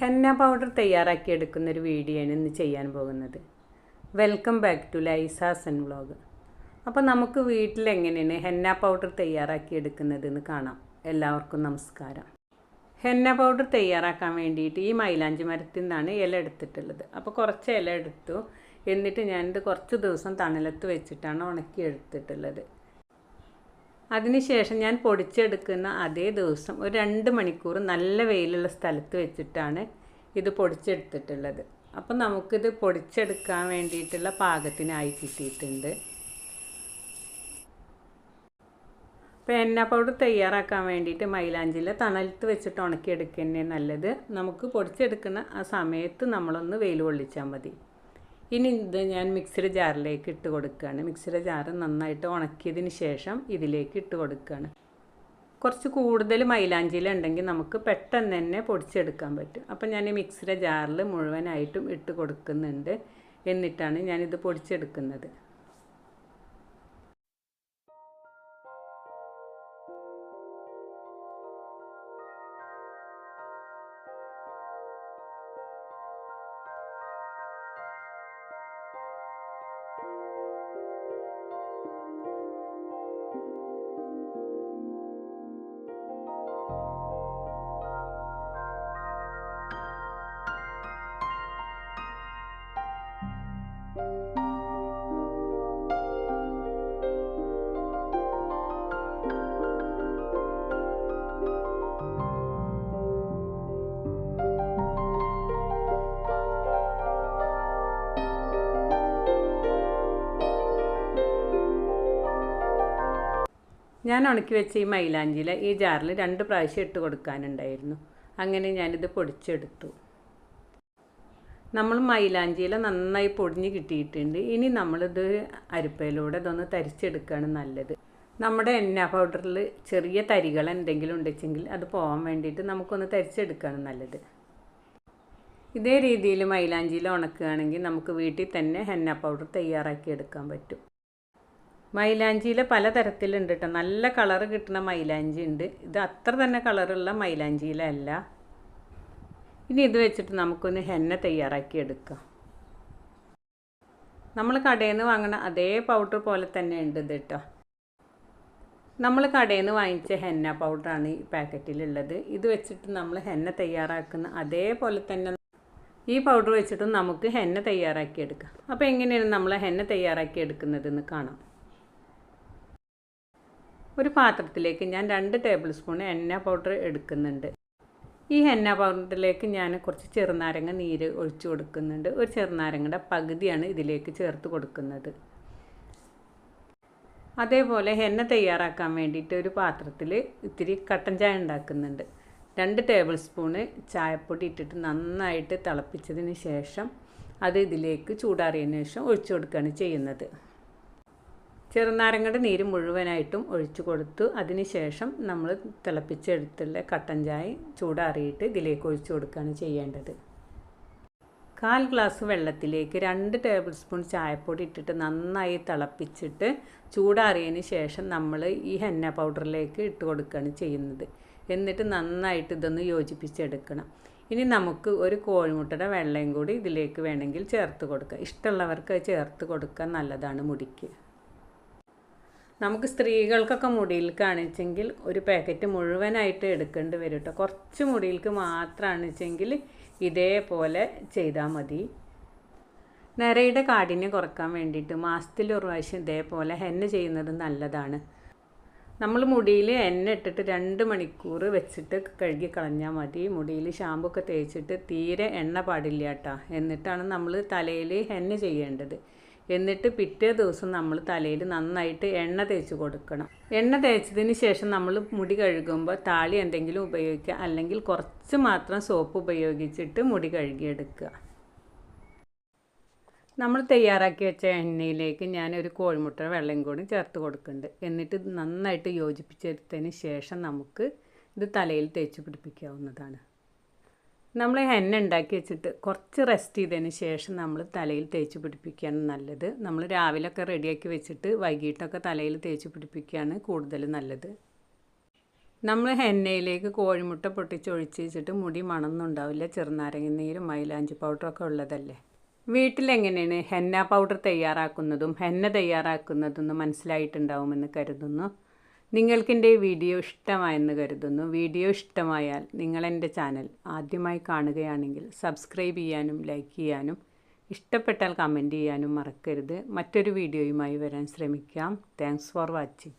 Henna powder തയ്യാറാക്കി എടുക്കുന്ന ഒരു വീഡിയോ ആണ് ഇന്ന് ചെയ്യാൻ പോകുന്നത്. Welcome back to Laisas and vlog അപ്പോൾ നമുക്ക് വീട്ടിൽ എങ്ങനെയാണ് ഹെന്ന പൗഡർ തയ്യാറാക്കി എടുക്കുന്നതെന്ന് കാണാം. എല്ലാവർക്കും നമസ്കാരം. ഹെന്ന പൗഡർ തയ്യാറാക്കാൻ വേണ്ടിയിട്ട് ഈ മൈലാഞ്ചി മരത്തിൽ നിന്നാണ് ഇല എടുത്തിട്ടുള്ളത്. അപ്പോൾ കുറച്ച് ഇല എടുത്തു. എന്നിട്ട് ഞാനിത് കുറച്ച് ദിവസം തണലത്ത് വെച്ചിട്ടാണ് ഉണക്കി എടുത്തിട്ടുള്ളത് അതിനുശേഷം ഞാൻ പൊടിച്ചെടുക്കുന്ന അതേ ദിവസം ഒരു രണ്ട് മണിക്കൂർ നല്ല വെയിലുള്ള സ്ഥലത്ത് വെച്ചിട്ടാണ് ഇത് പൊടിച്ചെടുത്തിട്ടുള്ളത്. അപ്പം നമുക്കിത് പൊടിച്ചെടുക്കാൻ വേണ്ടിയിട്ടുള്ള പാകത്തിനായി കിട്ടിയിട്ടുണ്ട്. എണ്ണ പൗഡർ തയ്യാറാക്കാൻ വേണ്ടിയിട്ട് മൈലാഞ്ചിയിൽ തണലത്ത് വെച്ചിട്ട് ഉണക്കിയെടുക്കുക നല്ലത്. നമുക്ക് പൊടിച്ചെടുക്കുന്ന ആ സമയത്ത് നമ്മളൊന്ന് വെയിൽ കൊള്ളിച്ചാൽ മതി. ഇനി ഇത് ഞാൻ മിക്സിയുടെ ജാറിലേക്ക് ഇട്ട് കൊടുക്കുകയാണ്. മിക്സിയുടെ ജാറ് നന്നായിട്ട് ഉണക്കിയതിന് ശേഷം ഇതിലേക്ക് ഇട്ട് കൊടുക്കുകയാണ്. കുറച്ച് കൂടുതൽ മൈലാഞ്ചിയിൽ ഉണ്ടെങ്കിൽ നമുക്ക് പെട്ടെന്ന് തന്നെ പൊടിച്ചെടുക്കാൻ പറ്റും. അപ്പം ഞാൻ ഈ മിക്സിയുടെ ജാറിൽ മുഴുവനായിട്ടും ഇട്ട് കൊടുക്കുന്നുണ്ട്. എന്നിട്ടാണ് ഞാനിത് പൊടിച്ചെടുക്കുന്നത്. ഞാൻ ഉണക്കി വെച്ച ഈ മൈലാഞ്ചിയിൽ ഈ ജാറിൽ രണ്ട് പ്രാവശ്യം ഇട്ട് കൊടുക്കാനുണ്ടായിരുന്നു. അങ്ങനെ ഞാനിത് പൊടിച്ചെടുത്തു. നമ്മൾ മൈലാഞ്ചിയില നന്നായി പൊടിഞ്ഞ് കിട്ടിയിട്ടുണ്ട്. ഇനി നമ്മളിത് അരിപ്പയിലൂടെ ഇതൊന്ന് തരിച്ചെടുക്കുകയാണ് നല്ലത്. നമ്മുടെ എണ്ണ പൗഡറിൽ ചെറിയ തരികൾ എന്തെങ്കിലും ഉണ്ടെച്ചെങ്കിൽ അത് പോകാൻ വേണ്ടിയിട്ട് നമുക്കൊന്ന് തരിച്ചെടുക്കുകയാണ് നല്ലത്. ഇതേ രീതിയിൽ മൈലാഞ്ചിയിൽ ഉണക്കുകയാണെങ്കിൽ നമുക്ക് വീട്ടിൽ തന്നെ ഹെന്ന പൗഡർ തയ്യാറാക്കി എടുക്കാൻ പറ്റും. മൈലാഞ്ചിയിൽ പലതരത്തിലുണ്ട് കേട്ടോ നല്ല കളറ് കിട്ടുന്ന മൈലാഞ്ചി ഉണ്ട് ഇത് അത്ര തന്നെ കളറുള്ള മൈലാഞ്ചിയിലല്ല ഇനി ഇത് വെച്ചിട്ട് നമുക്കൊന്ന് ഹെന്ന തയ്യാറാക്കി എടുക്കാം. നമ്മൾ കടയിൽ നിന്ന് വാങ്ങുന്ന അതേ പൗഡർ പോലെ തന്നെ ഉണ്ട് ഇത് കേട്ടോ നമ്മൾ കടയിൽ നിന്ന് വാങ്ങിച്ച ഹെന്ന പൗഡറാണ് ഈ പാക്കറ്റിലുള്ളത്. ഇത് വെച്ചിട്ട് നമ്മൾ ഹെന്ന തയ്യാറാക്കുന്ന അതേപോലെ തന്നെ ഈ പൗഡർ വെച്ചിട്ട് നമുക്ക് ഹെന്ന തയ്യാറാക്കി എടുക്കാം. അപ്പോൾ എങ്ങനെയാണ് നമ്മൾ ഹെന്ന തയ്യാറാക്കി എടുക്കുന്നതെന്ന് കാണാം. ഒരു പാത്രത്തിലേക്ക് ഞാൻ രണ്ട് ടേബിൾ സ്പൂൺ എണ്ണ പൗഡർ എടുക്കുന്നുണ്ട്. ഈ ഹെന്ന പൗഡറിലേക്ക് ഞാൻ കുറച്ച് ചെറുനാരങ്ങ നീര് ഒഴിച്ചു കൊടുക്കുന്നുണ്ട്. ഒരു ചെറുനാരങ്ങയുടെ പകുതിയാണ് ഇതിലേക്ക് ചേർത്ത് കൊടുക്കുന്നത്. അതേപോലെ ഹെന്ന തയ്യാറാക്കാൻ വേണ്ടിയിട്ട് ഒരു പാത്രത്തിൽ ഇത്തിരി കട്ടൻ ചായ ഉണ്ടാക്കുന്നുണ്ട്. രണ്ട് ടേബിൾ സ്പൂണ് ചായപ്പൊടി ഇട്ടിട്ട് നന്നായിട്ട് തിളപ്പിച്ചതിന് ശേഷം അത് ഇതിലേക്ക് ചൂടാറിയതിന് ശേഷം ഒഴിച്ചു കൊടുക്കുകയാണ് ചെയ്യുന്നത്. ചെറുനാരങ്ങയുടെ നീര് മുഴുവനായിട്ടും ഒഴിച്ചു കൊടുത്തു അതിനുശേഷം നമ്മൾ തിളപ്പിച്ചെടുത്തുള്ള കട്ടൻ ചായ ചൂടാറിയിട്ട് ഇതിലേക്ക് ഒഴിച്ചു കൊടുക്കുകയാണ് ചെയ്യേണ്ടത്. കാൽ ഗ്ലാസ് വെള്ളത്തിലേക്ക് രണ്ട് ടേബിൾ സ്പൂൺ ചായപ്പൊടി ഇട്ടിട്ട് നന്നായി തിളപ്പിച്ചിട്ട് ചൂടാറിയതിന് ശേഷം നമ്മൾ ഈ ഹെന്ന പൗഡറിലേക്ക് ഇട്ട് കൊടുക്കുകയാണ് ചെയ്യുന്നത്. എന്നിട്ട് നന്നായിട്ട് ഇതൊന്ന് യോജിപ്പിച്ചെടുക്കണം. ഇനി നമുക്ക് ഒരു കോഴിമുട്ടയുടെ വെള്ളയും കൂടി ഇതിലേക്ക് വേണമെങ്കിൽ ചേർത്ത് കൊടുക്കുക ഇഷ്ടമുള്ളവർക്ക് ചേർത്ത് കൊടുക്കാൻ നല്ലതാണ് മുടിക്ക്. നമുക്ക് സ്ത്രീകൾക്കൊക്കെ മുടിയിൽ കാണിച്ചെങ്കിൽ ഒരു പാക്കറ്റ് മുഴുവനായിട്ട് എടുക്കേണ്ടി വരും കേട്ടോ കുറച്ച് മുടിയിൽക്ക് മാത്രമാണ് വെച്ചെങ്കിൽ ഇതേപോലെ ചെയ്താൽ മതി. നിരയുടെ കാഠിന്യം കുറയ്ക്കാൻ വേണ്ടിയിട്ട് മാസത്തിൽ ഒരു പ്രാവശ്യം ഇതേപോലെ ഹെന്ന ചെയ്യുന്നത് നല്ലതാണ്. നമ്മൾ മുടിയിൽ എണ്ണ ഇട്ടിട്ട് രണ്ട് മണിക്കൂർ വെച്ചിട്ട് കഴുകി കളഞ്ഞാൽ മതി. മുടിയിൽ ഷാമ്പൊക്കെ തേച്ചിട്ട് തീരെ എണ്ണ പാടില്ല കേട്ടോ എന്നിട്ടാണ് നമ്മൾ തലയിൽ എണ്ണ ചെയ്യേണ്ടത്. എന്നിട്ട് പിറ്റേ ദിവസം നമ്മൾ തലയിൽ നന്നായിട്ട് എണ്ണ തേച്ച് കൊടുക്കണം. എണ്ണ തേച്ചതിന് ശേഷം നമ്മൾ മുടി കഴുകുമ്പോൾ താളി എന്തെങ്കിലും ഉപയോഗിക്കുക. അല്ലെങ്കിൽ കുറച്ച് മാത്രം സോപ്പ് ഉപയോഗിച്ചിട്ട് മുടി കഴുകിയെടുക്കുക. നമ്മൾ തയ്യാറാക്കി വെച്ച എണ്ണയിലേക്ക് ഞാനൊരു കോഴിമുട്ട വെള്ളം കൂടി ചേർത്ത് കൊടുക്കുന്നുണ്ട്. എന്നിട്ട് നന്നായിട്ട് യോജിപ്പിച്ചെടുത്തതിന് ശേഷം നമുക്ക് ഇത് തലയിൽ തേച്ച് പിടിപ്പിക്കാവുന്നതാണ്. നമ്മൾ ഹെന്ന ഉണ്ടാക്കി വെച്ചിട്ട് കുറച്ച് റെസ്റ്റ് ചെയ്തതിന് ശേഷം നമ്മൾ തലയിൽ തേച്ച് പിടിപ്പിക്കുകയാണ് നല്ലത്. നമ്മൾ രാവിലെയൊക്കെ റെഡിയാക്കി വെച്ചിട്ട് വൈകിട്ടൊക്കെ തലയിൽ തേച്ച് പിടിപ്പിക്കുകയാണ് കൂടുതൽ നല്ലത്. നമ്മൾ ഹെന്നയിലേക്ക് കോഴിമുട്ട പൊട്ടിച്ചൊഴിച്ച് വെച്ചിട്ട് മുടി മണമൊന്നും ചെറുനാരങ്ങ നീരും മൈലാഞ്ചി പൗഡറൊക്കെ ഉള്ളതല്ലേ? വീട്ടിലെങ്ങനെയാണ് ഹെന്ന പൗഡർ തയ്യാറാക്കുന്നതും ഹെന്ന തയ്യാറാക്കുന്നതെന്ന് മനസ്സിലായിട്ടുണ്ടാവുമെന്ന് കരുതുന്നു. നിങ്ങൾക്കെന്റെ വീഡിയോ ഇഷ്ടമായെന്ന് കരുതുന്നു. വീഡിയോ ഇഷ്ടമായാൽ നിങ്ങളെന്റെ ചാനൽ ആദ്യമായി കാണുകയാണെങ്കിൽ സബ്സ്ക്രൈബ് ചെയ്യാനും ലൈക്ക് ചെയ്യാനും ഇഷ്ടപ്പെട്ടാൽ കമന്റ് ചെയ്യാനും മറക്കരുത്. മറ്റൊരു വീഡിയോയുമായി വരാൻ ശ്രമിക്കാം. Thanks for watching.